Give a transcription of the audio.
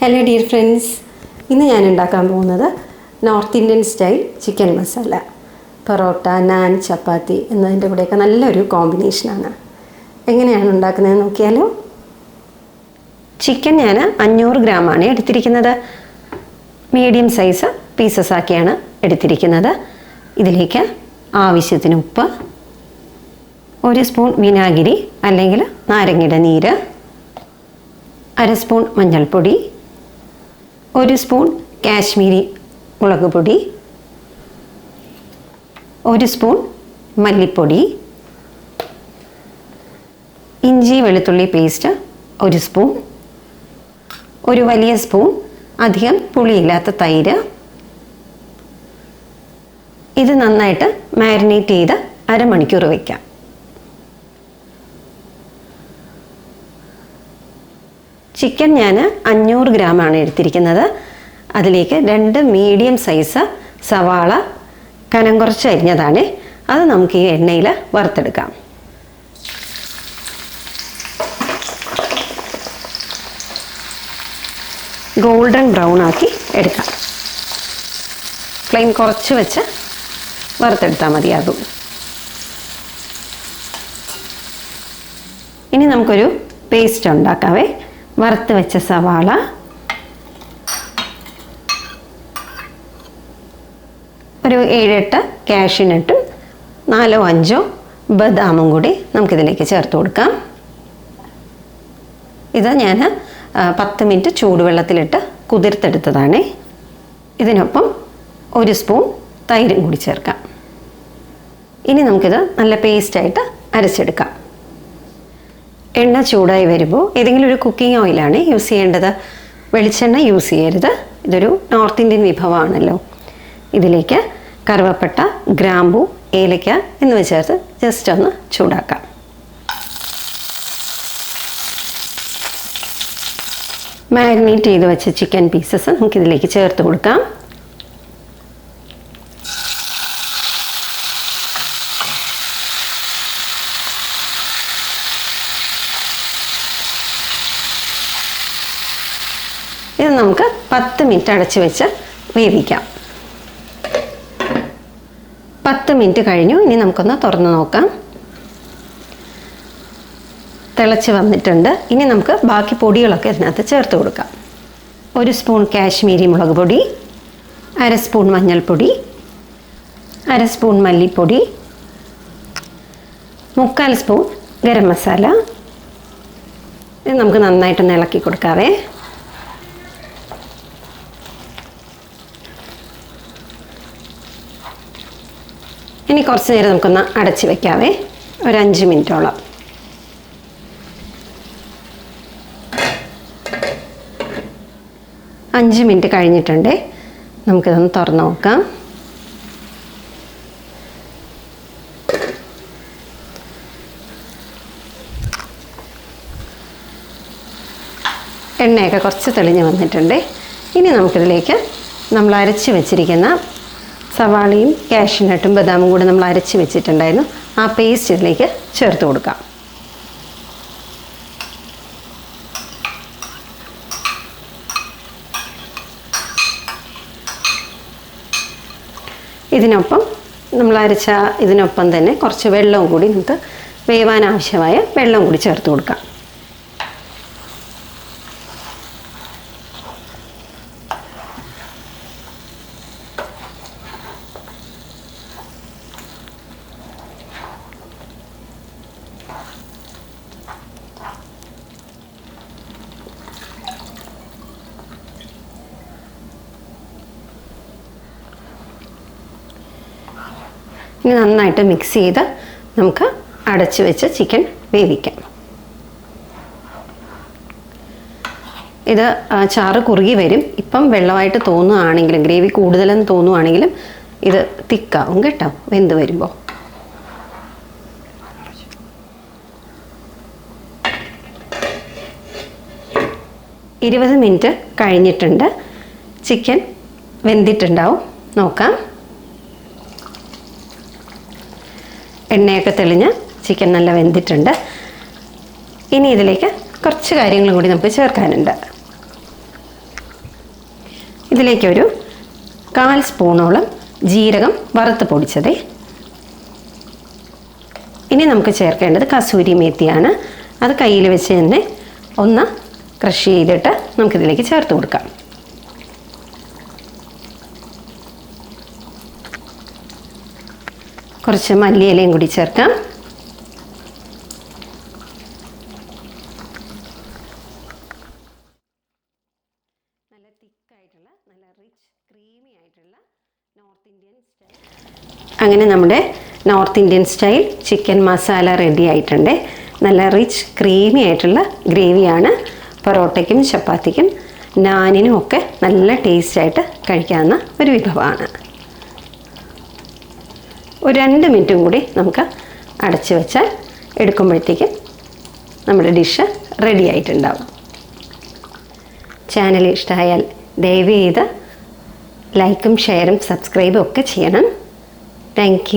Hello dear friends ഇന്ന് ഞാൻ ഉണ്ടാക്കാൻ പോകുന്നത് north Indian style chicken masala porotta naan chapati എന്നതിന്റെ കൂടെയൊക്കെ നല്ലൊരു കോമ്പിനേഷനാണ് എങ്ങനെയാണ് ഉണ്ടാക്കുന്നത് നോക്കിയാലോ? ചിക്കൻ ഞാൻ അഞ്ഞൂറ് ഗ്രാമാണ് എടുത്തിരിക്കുന്നത്. മീഡിയം സൈസ് പീസസ് ആക്കിയാണ് എടുത്തിരിക്കുന്നത്. ഇതിലേക്ക് ആവശ്യത്തിന് ഉപ്പ് ഒരു സ്പൂൺ വിനാഗിരി അല്ലെങ്കിൽ നാരങ്ങയുടെ നീര് അര സ്പൂൺ മഞ്ഞൾപ്പൊടി ഒരു സ്പൂൺ കാശ്മീരി മുളക് പൊടി ഒരു സ്പൂൺ മല്ലിപ്പൊടി ഇഞ്ചി വെളുത്തുള്ളി പേസ്റ്റ് ഒരു സ്പൂൺ ഒരു വലിയ സ്പൂൺ അധികം പുളിയില്ലാത്ത തൈര്. ഇത് നന്നായിട്ട് മാരിനേറ്റ് ചെയ്ത് അരമണിക്കൂർ വയ്ക്കാം ചിക്കൻ ഞാൻ അഞ്ഞൂറ് ഗ്രാമാണ് എടുത്തിരിക്കുന്നത്. അതിലേക്ക് രണ്ട് മീഡിയം സൈസ് സവാള കനം കുറച്ച് അരിഞ്ഞതാണ്. അത് നമുക്ക് ഈ എണ്ണയിൽ വറുത്തെടുക്കാം. ഗോൾഡൻ ബ്രൗൺ ആക്കി എടുക്കാം. ഫ്ലെയിം കുറച്ച് വെച്ച് വറുത്തെടുത്താൽ മതിയാകും. ഇനി നമുക്കൊരു പേസ്റ്റ് ഉണ്ടാക്കാവേ. വറുത്ത് വെച്ച സവാള. ഒരു ഏഴെട്ട് കാഷ്യനട്ടും നാലോ അഞ്ചോ ബദാമും കൂടി നമുക്കിതിലേക്ക് ചേർത്ത് കൊടുക്കാം. ഇത് ഞാൻ പത്ത് മിനിറ്റ് ചൂടുവെള്ളത്തിലിട്ട് കുതിർത്തെടുത്തതാണ്. ഇതിനൊപ്പം ഒരു സ്പൂൺ തൈരും കൂടി ചേർക്കാം. ഇനി നമുക്കിത് നല്ല പേസ്റ്റായിട്ട് അരച്ചെടുക്കാം. എണ്ണ ചൂടായി വരുമ്പോൾ ഏതെങ്കിലും ഒരു കുക്കിംഗ് ഓയിലാണ് യൂസ് ചെയ്യേണ്ടത്. വെളിച്ചെണ്ണ യൂസ് ചെയ്യരുത്. ഇതൊരു നോർത്ത് ഇന്ത്യൻ വിഭവമാണല്ലോ. ഇതിലേക്ക് കറുവപ്പട്ട ഗ്രാമ്പു ഏലയ്ക്ക എന്നിവ ചേർത്ത് ജസ്റ്റ് ഒന്ന് ചൂടാക്കാം. മാരിനേറ്റ് ചെയ്ത് വെച്ച ചിക്കൻ പീസസ് നമുക്കിതിലേക്ക് ചേർത്ത് കൊടുക്കാം. ഇത് നമുക്ക് പത്ത് മിനിറ്റ് അടച്ചു വെച്ച് വേവിക്കാം. പത്ത് മിനിറ്റ് കഴിഞ്ഞു. ഇനി നമുക്കൊന്ന് തുറന്ന് നോക്കാം. തിളച്ച് വന്നിട്ടുണ്ട്. ഇനി നമുക്ക് ബാക്കി പൊടികളൊക്കെ ഇതിനകത്ത് ചേർത്ത് കൊടുക്കാം. ഒരു സ്പൂൺ കാശ്മീരി മുളക് പൊടി അര സ്പൂൺ മഞ്ഞൾപ്പൊടി അര സ്പൂൺ മല്ലിപ്പൊടി മുക്കാൽ സ്പൂൺ ഗരം മസാല. ഇത് നമുക്ക് നന്നായിട്ടൊന്ന് ഇളക്കി കൊടുക്കാവേ. ഇനി കുറച്ച് നേരം നമുക്കൊന്ന് അടച്ച് വെക്കാവേ. ഒരു അഞ്ച് മിനിറ്റോളം. അഞ്ച് മിനിറ്റ് കഴിഞ്ഞിട്ടുണ്ട്. നമുക്കിതൊന്ന് തുറന്ന് നോക്കാം. എണ്ണയൊക്കെ കുറച്ച് തെളിഞ്ഞ് വന്നിട്ടുണ്ട്. ഇനി നമുക്കിതിലേക്ക് നമ്മൾ അരച്ച് വെച്ചിരിക്കുന്ന സവാളയും കാഷ്യനട്ടും ബദാമും കൂടെ നമ്മൾ അരച്ച് വെച്ചിട്ടുണ്ടായിരുന്നു. ആ പേസ്റ്റ് ഇതിലേക്ക് ചേർത്ത് കൊടുക്കാം. ഇതിനൊപ്പം നമ്മൾ അരച്ച ഇതിനൊപ്പം തന്നെ കുറച്ച് വെള്ളവും കൂടി നമുക്ക് വേവാൻ ആവശ്യമായ വെള്ളം കൂടി ചേർത്ത് കൊടുക്കാം. ഇനി നന്നായിട്ട് മിക്സ് ചെയ്ത് നമുക്ക് അടച്ചു വെച്ച് ചിക്കൻ വേവിക്കാം. ഇത് ചാറ് കുറുകി വരും. ഇപ്പം വെള്ളമായിട്ട് തോന്നുകയാണെങ്കിലും ഗ്രേവി കൂടുതലെന്ന് തോന്നുകയാണെങ്കിലും ഇത് തിക്കാവും കേട്ടോ വെന്ത് വരുമ്പോൾ ഇരുപത് മിനിറ്റ് കഴിഞ്ഞിട്ടുണ്ട്. ചിക്കൻ വെന്തിട്ടുണ്ടാവും. നോക്കാം. എണ്ണയൊക്കെ തെളിഞ്ഞ് ചിക്കൻ നല്ല വെന്തിട്ടുണ്ട്. ഇനി ഇതിലേക്ക് കുറച്ച് കാര്യങ്ങളും കൂടി നമുക്ക് ചേർക്കാനുണ്ട്. ഇതിലേക്കൊരു കാൽ സ്പൂണോളം ജീരകം വറുത്ത് പൊടിച്ചത്. ഇനി നമുക്ക് ചേർക്കേണ്ടത് കസൂരി മേത്തിയാണ്. അത് കയ്യിൽ വെച്ച് തന്നെ ഒന്ന് ക്രഷ് ചെയ്തിട്ട് നമുക്കിതിലേക്ക് ചേർത്ത് കൊടുക്കാം. കുറച്ച് മല്ലിയിലയും കൂടി ചേർക്കാം. നല്ല തിക്കായിട്ടുള്ള നല്ല റിച്ച് ക്രീമി ആയിട്ടുള്ള നോർത്ത് ഇന്ത്യൻ സ്റ്റൈൽ അങ്ങനെ നമ്മുടെ north Indian style chicken masala ready ആയിട്ടുണ്ട്. നല്ല റിച്ച് ക്രീമി ആയിട്ടുള്ള ഗ്രേവിയാണ് പൊറോട്ടയ്ക്കും ചപ്പാത്തിക്കും നാനിനും ഒക്കെ നല്ല ടേസ്റ്റായിട്ട് കഴിക്കാവുന്ന ഒരു വിഭവമാണ്. ഒരു രണ്ട് മിനിറ്റും കൂടി നമുക്ക് അടച്ചു വെച്ചാൽ എടുക്കുമ്പോഴത്തേക്ക് നമ്മുടെ ഡിഷ് റെഡി ആയിട്ടുണ്ടാവും. ചാനൽ ഇഷ്ടമായാൽ ദയവ് ചെയ്ത് ലൈക്കും ഷെയറും സബ്സ്ക്രൈബും ഒക്കെ ചെയ്യണം. താങ്ക്